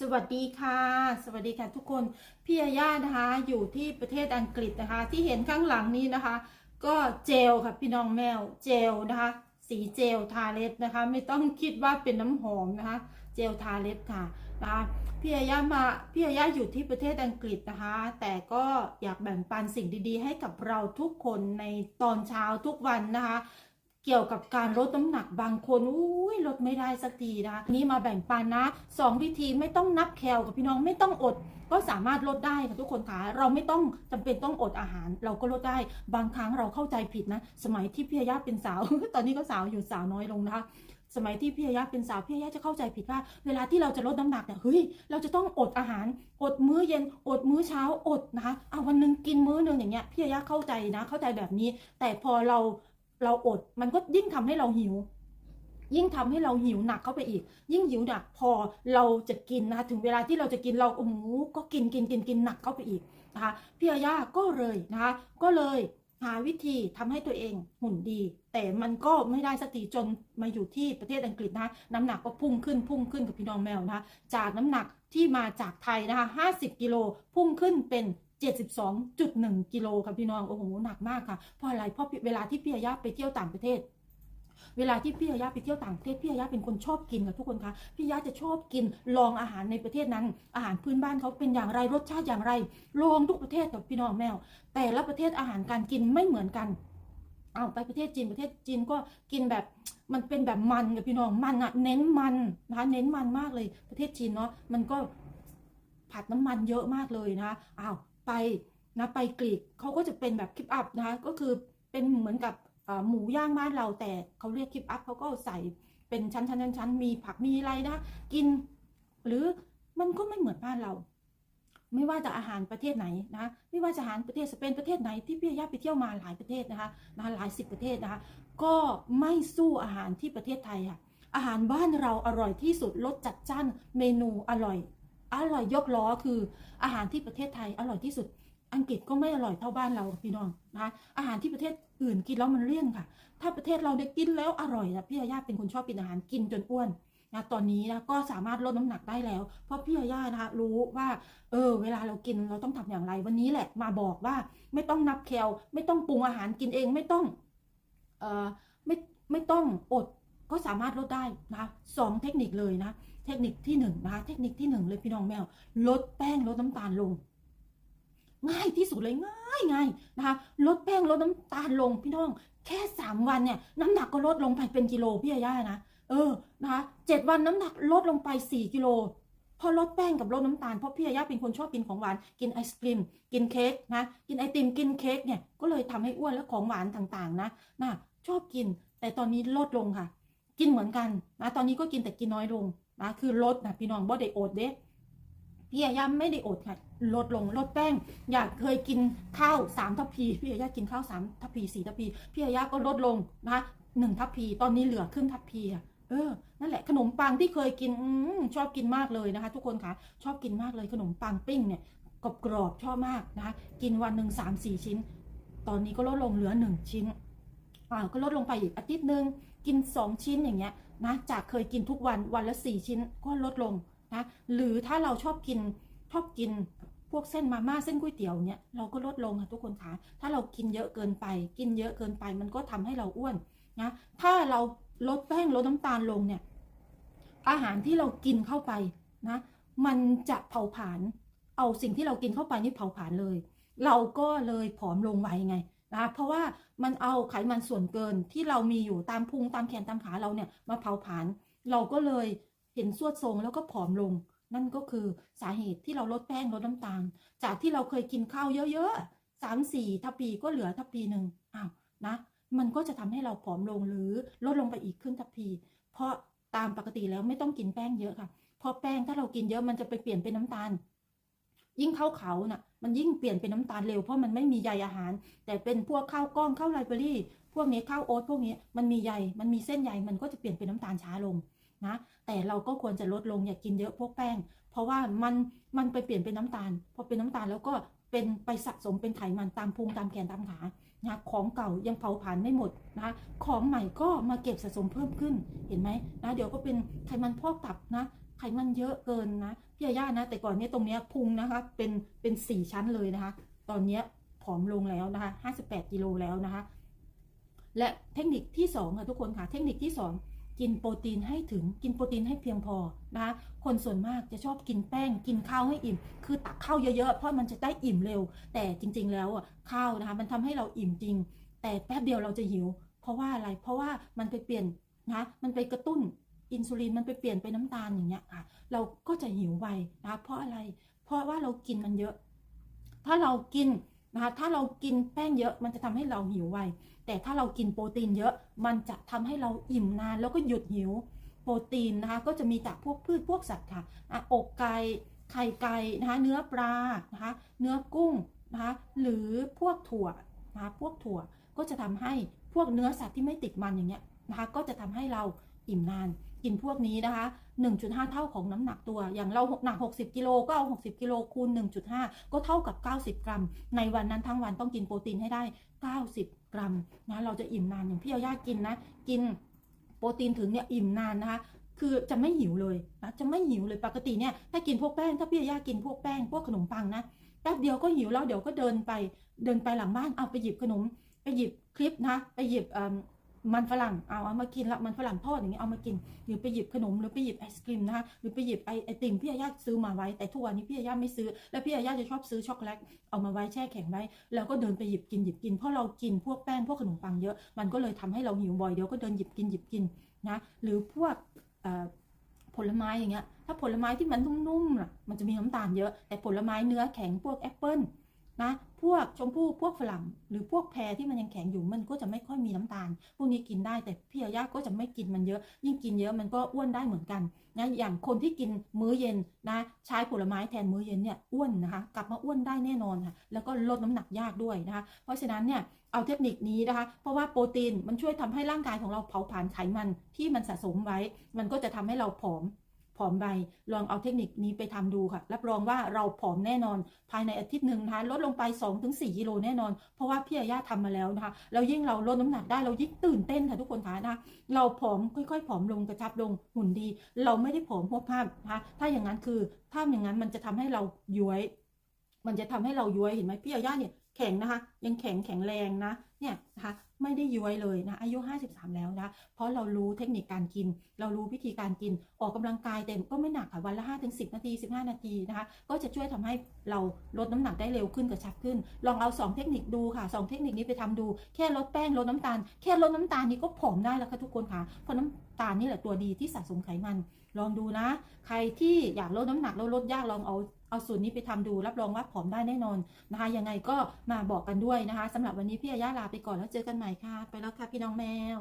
สวัสดีค่ะ สวัสดีค่ะทุกคน พี่ยาย่านะคะ อยู่ที่ประเทศอังกฤษนะคะ ที่เห็นข้างหลังนี้นะคะ ก็เจลค่ะพี่น้องแมว เจลนะคะ สีเจลทาเล็บนะคะ ไม่ต้องคิดว่าเป็นน้ำหอมนะคะ เจลทาเล็บค่ะนะคะพี่ยาย่ามาพี่ยาย่าอยู่ที่ประเทศอังกฤษนะคะ แต่ก็อยากแบ่งปันสิ่งดีๆ ให้กับเราทุกคนในตอนเช้าทุกวันนะคะ เกี่ยวกับการลดน้ำหนักบางคนอุ้ยลดไม่ได้สักทีนะคะนี่มาแบ่งปันนะสองวิธีไม่ต้องนับแคลกับพี่น้องไม่ต้องอด ก็สามารถลดได้ค่ะทุกคนคะเราไม่ต้องจำเป็นต้องอดอาหาร เราก็ลดได้บางครั้งเราเข้าใจผิดนะ สมัยที่พี่ยาเป็นสาว ตอนนี้ก็สาวอยู่สาวน้อยลงนะคะสมัยที่พี่ยาเป็นสาวพี่ยาจะเข้าใจผิดว่า เวลาที่เราจะลดน้ำหนักเนี่ยเฮ้ยเราจะต้องอดอาหาร อดมื้อเย็น อดมื้อเช้าอดนะคะเอาวันหนึงกินมื้อหนึงอย่างเงี้ยพี่ยาย่าเข้าใจนะเข้าใจแบบนี้ แต่พอเรา เราอดมันก็ยิ่งทำให้เราหิว ยิ่งทำให้เราหิวหนักเข้าไปอีก ยิ่งหิวหนักพอเราจะกินนะคะถึงเวลาที่เราจะกินเราโอ้โหก็กินกินกินกินหนักเข้าไปอีกนะคะพี่อาย่าก็เลยนะคะก็เลยหาวิธีทำให้ตัวเองหุ่นดี แต่มันก็ไม่ได้สักทีจนมาอยู่ที่ประเทศอังกฤษนะคะน้ำหนักก็พุ่งขึ้นพุ่งขึ้นกับพี่น้องแมวนะจากน้ำหนักที่มาจากไทยนะคะ50 กิโลพุ่งขึ้นเป็น 72.1กิโลค่ะพี่น้องโอ้โหหนักมากค่ะเพราะอะไรเพราะเวลาที่พี่อายาไปเที่ยวต่างประเทศเวลาที่พี่ยายาไปเที่ยวต่างประเทศพี่ยายาเป็นคนชอบกินค่ะทุกคนคะพี่ยายาจะชอบกินลองอาหารในประเทศนั้น อาหารพื้นบ้านเขาเป็นอย่างไรรสชาติอย่างไรลองทุกประเทศกับพี่น้องแมว แต่ละประเทศอาหารการกินไม่เหมือนกันเอาไปประเทศจีนประเทศจีนก็กินแบบมันเป็นแบบมันกับพี่น้องมันอะเน้นมันนะคะเน้นมันมากเลยประเทศจีนเนาะมันก็ผัดน้ำมันเยอะมากเลยนะคะอ้าว ไปนะไปกรีกเขาก็จะเป็นแบบคลิปอัพนะคะก็คือเป็นเหมือนกับหมูย่างบ้านเราแต่เขาเรียกคลิปอัพเขาก็ใส่เป็นชั้นชั้นชั้นชั้นมีผักมีอะไรนะกิน หรือมันก็ไม่เหมือนบ้านเรา ไม่ว่าจะอาหารประเทศไหนนะไม่ว่าจะอาหารประเทศสเปนประเทศไหนที่พี่ย่าไปเที่ยวมาหลายประเทศนะคะนะหลายสิบประเทศนะคะก็ไม่สู้อาหารที่ประเทศไทยค่ะอาหารบ้านเราอร่อยที่สุดรสจัดจ้านเมนูอร่อย อร่อยยกล้อคืออาหารที่ประเทศไทยอร่อยที่สุด อังกฤษก็ไม่อร่อยเท่าบ้านเราพี่น้องนะอาหารที่ประเทศอื่นกินแล้วมันเลี่ยนค่ะ ถ้าประเทศเราเนี่ยกินแล้วอร่อยนะพี่ยาย่าเป็นคนชอบกินอาหารกินจนอ้วนนะตอนนี้นะก็สามารถลดน้ำหนักได้แล้ว เพราะพี่ยาย่านะคะรู้ว่า เออ เวลาเรากินเราต้องทำอย่างไร วันนี้แหละมาบอกว่าไม่ต้องนับแคลไม่ต้องปรุงอาหารกินเองไม่ต้องเอ่อไม่ไม่ต้องอดก็สามารถลดได้นะสองเทคนิคเลยนะ เทคนิคที่หนึ่งนะคะเทคนิคที่หนึ่งเลยพี่น้องแมว ลดแป้งลดน้ำตาลลง ง่ายที่สุดเลยง่ายง่ายนะคะลดแป้งลดน้ำตาลลงพี่น้อง แค่สามวันเนี่ยน้ำหนักก็ลดลงไปเป็นกิโลพี่ยาย่านะเออนะคะเจ็ดวันน้ำหนักลดลงไปสี่กิโลพอลดแป้งกับลดน้ำตาลเพราะพี่ยาย่าเป็นคนชอบกินของหวานกินไอศครีม กินเค้กนะกินไอติมกินเค้กเนี่ยก็เลยทำให้อ้วนและของหวานต่างๆนะนะชอบกินแต่ตอนนี้ลดลงค่ะ กินเหมือนกันนะตอนนี้ก็กินแต่กินน้อยลง นะคือลดนะพี่น้องบ่ได้อดเด้พี่ยาย่าไม่ได้อดค่ะลดลงลดแป้ง อยากเคยกินข้าวสามทัพพีพี่ยาย่ากินข้าวสามทัพพีสี่ทัพพีพี่ยาย่าก็ลดลงนะคะหนึ่งทัพพีตอนนี้เหลือครึ่งทัพพีอะเออ นั่นแหละขนมปังที่เคยกินอชอบกินมากเลยนะคะ ทุกคนคะชอบกินมากเลยขนมปังปิ้งเนี่ยกรอบกรอบชอบมากนะคะกินวันหนึ่งสามสี่ชิ้น ตอนนี้ก็ลดลงเหลือหนึ่งชิ้นอ่าก็ลดลงไปอีกอาทิตย์หนึ่ง กินสองชิ้นอย่างเงี้ยนะจากเคยกินทุกวันวันละสี่ชิ้นก็ลดลงนะหรือถ้าเราชอบกินชอบกินพวกเส้นมาม่าเส้นก๋วยเตี๋ยวเนี่ยเราก็ลดลงค่ะทุกคนคะถ้าเรากินเยอะเกินไป กินเยอะเกินไปมันก็ทำให้เราอ้วนนะถ้าเราลดแป้งลดน้ำตาลลงเนี่ยอาหารที่เรากินเข้าไปนะมันจะเผาผลาญเอาสิ่งที่เรากินเข้าไปนี่เผาผลาญเลย เราก็เลยผอมลงไวไง นะเพราะว่ามันเอาไขมันส่วนเกินที่เรามีอยู่ตามพุงตามแขนตามขาเราเนี่ยมาเผาผลาญเราก็เลยเห็นสวดทรงแล้วก็ผอมลง นั่นก็คือสาเหตุที่เราลดแป้งลดน้ำตาล จากที่เราเคยกินข้าวเยอะๆสามสี่ทัพพีก็เหลือทัพพีหนึ่งอ้าวนะมันก็จะทำให้เราผอมลงหรือลดลงไปอีกครึ่งทัพพี เพราะตามปกติแล้วไม่ต้องกินแป้งเยอะค่ะเพราะแป้งถ้าเรากินเยอะมันจะไปเปลี่ยนเป็นน้ำตาล ยิ่งข้าวเขาน่ะ มันยิ่งเปลี่ยนเป็นน้ำตาลเร็วเพราะมันไม่มีใยอาหาร แต่เป็นพวกข้าวกล้องข้าวไรเบอรี่ พวกนี้ข้าวโอ๊ตพวกนี้มันมีใยมันมีเส้นใยมันก็จะเปลี่ยนเป็นน้ำตาลช้าลงนะแต่เราก็ควรจะลดลงอย่ากินเยอะพวกแป้ง เพราะว่ามันมันไปเปลี่ยนเป็นน้ำตาลพอเป็นน้ำตาลแล้วก็เป็นไปสะสมเป็นไขมันตามพุงตามแขนตามขานะของเก่ายังเผาผลาญไม่หมดนะของใหม่ก็มาเก็บสะสมเพิ่มขึ้นเห็นไหมนะเดี๋ยวก็เป็นไขมันพอกตับนะ ไขมันเยอะเกินนะพี่ยาย่านะ แต่ก่อนเนี้ยตรงเนี้ยพุงนะคะ เป็นเป็นสี่ชั้นเลยนะคะ ตอนเนี้ยผอมลงแล้วนะคะห้าสิบแปดกิโลแล้วนะคะ และเทคนิคที่สองค่ะทุกคนค่ะ เทคนิคที่สองกินโปรตีนให้ถึงกินโปรตีนให้เพียงพอนะคะคนส่วนมากจะชอบกินแป้ง กินข้าวให้อิ่ม คือตักข้าวเยอะๆเพราะมันจะได้อิ่มเร็ว แต่จริง ๆ แล้วอะข้าวนะคะ มันทำให้เราอิ่มจริง แต่แป๊บเดียวเราจะหิว เพราะว่าอะไรเพราะว่ามันไปเปลี่ยนนะมันไปกระตุ้น อินซูลินมันไปเปลี่ยนเป็นน้ำตาลอย่างเงี้ยค่ะ เราก็จะหิวไวนะคะเพราะอะไร เพราะว่าเรากินมันเยอะ ถ้าเรากินนะคะถ้าเรากินแป้งเยอะมันจะทำให้เราหิวไว แต่ถ้าเรากินโปรตีนเยอะมันจะทำให้เราอิ่มนานแล้วก็หยุดหิว โปรตีนนะคะก็จะมีจากพวกพืชพวกสัตว์ค่ะอะอกไก่ไข่ไก่นะคะเนื้อปลานะคะเนื้อกุ้งนะคะหรือพวกถั่วนะคะพวกถั่วก็จะทำให้พวกเนื้อสัตว์ที่ไม่ติดมันอย่างเงี้ยนะคะก็จะทำให้เรา อิ่มนาน กินพวกนี้นะคะ 1.5 เท่าของน้ำหนักตัว อย่างเราหนัก 60 กิโลก็เอา 60 กิโลคูณ 1.5 ก็เท่ากับ 90 กรัม ในวันนั้นทั้งวันต้องกินโปรตีนให้ได้ 90 กรัมนะ เราจะอิ่มนานอย่างพี่เอาย่ากินนะ กินโปรตีนถึงเนี่ยอิ่มนานนะคะคือจะไม่หิวเลยนะจะไม่หิวเลยปกติเนี่ยถ้ากินพวกแป้งถ้าพี่อาย่ากินพวกแป้งพวกขนมปังนะแป๊บเดียวก็หิวแล้วเดี๋ยวก็เดินไปเดินไปหลังบ้านเอาไปหยิบขนม ไปหยิบคลิปนะ ไปหยิบ มันฝรั่งเอาเอามากินละมันฝรั่งทอดอย่างเงี้ยเอามากินหรือไปหยิบขนมหรือไปหยิบไอศครีมนะคะหรือไปหยิบไอไอติมพี่อาย่าซื้อมาไว้แต่ทุกวันนี้พี่อาย่าไม่ซื้อ แล้วพี่อาย่าจะชอบซื้อช็อกโกแลตเอามาไว้แช่แข็งไว้ แล้วก็เดินไปหยิบกินหยิบกินเพราะเรากินพวกแป้งพวกขนมปังเยอะมันก็เลยทำให้เราหิวบ่อยเดี๋ยวก็เดินหยิบกินหยิบกินนะหรือพวกผลไม้อย่างเงี้ยถ้าผลไม้ที่มันนุ่มๆน่ะมันจะมีน้ำตาลเยอะแต่ผลไม้เนื้อแข็งพวกแอปเปิ้ล นะพวกชมพู่พวกฝรั่ง หรือพวกแพรที่มันยังแข็งอยู่มันก็จะไม่ค่อยมีน้ำตาล พวกนี้กินได้แต่พี่อาย่าก็จะไม่กินมันเยอะ ยิ่งกินเยอะมันก็อ้วนได้เหมือนกันนะอย่างคนที่กินมื้อเย็นนะใช้ผลไม้แทนมื้อเย็นเนี่ยอ้วนนะคะ กลับมาอ้วนได้แน่นอนค่ะแล้วก็ลดน้ำหนักยากด้วยนะคะ เพราะฉะนั้นเนี่ยเอาเทคนิคนี้นะคะ เพราะว่าโปรตีนมันช่วยทำให้ร่างกายของเราเผาผลาญไขมันที่มันสะสมไว้ มันก็จะทำให้เราผอม ผอมไปลองเอาเทคนิคนี้ไปทำดูค่ะ รับรองว่าเราผอมแน่นอน ภายในอาทิตย์หนึ่งนะคะลดลงไป 2-4กิโลแน่นอน เพราะว่าพี่อาย่าทำมาแล้วนะคะแล้วยิ่งเราลดน้ำหนักได้เรายิ่งตื่นเต้นค่ะทุกคนคะนะคะเราผอมค่อยๆผอมลงกระชับลงหุ่นดี เราไม่ได้ผอมพวกภาพนะคะถ้าอย่างนั้นคือถ้าอย่างนั้นมันจะทำให้เราย้วย มันจะทำให้เราย้วยเห็นไหมพี่อาย่าเนี่ยแข็งนะคะ ยังแข็งแข็งแรงนะเนี่ยนะคะ ไม่ได้ย้วยเลยนะอายุ 53 แล้วนะเพราะเรารู้เทคนิคการกิน เรารู้วิธีการกินออกกำลังกายแต่ก็ไม่หนักค่ะวันละ5-10 นาที 15 นาทีนะคะก็จะช่วยทำให้เราลดน้ำหนักได้เร็วขึ้นกระชับขึ้น ลองเอา 2 เทคนิคดูค่ะ 2 เทคนิคนี้ไปทำดู แค่ลดแป้งลดน้ำตาล แค่ลดน้ำตาลนี้ก็ผอมได้แล้วค่ะทุกคนค่ะเพราะน้ำตาลนี่แหละตัวดีที่สะสมไขมัน ลองดูนะ ใครที่อยากลดน้ำหนักแล้วลดยากลองเอาเอาสูตรนี้ไปทำดูรับรองว่าผอมได้แน่นอนนะคะยังไงก็มาบอกกันด้วยนะคะสำหรับวันนี้พี่อาย่าลาไปก่อนแล้วเจอกันใหม่ค่ะไปแล้วค่ะพี่น้องแมว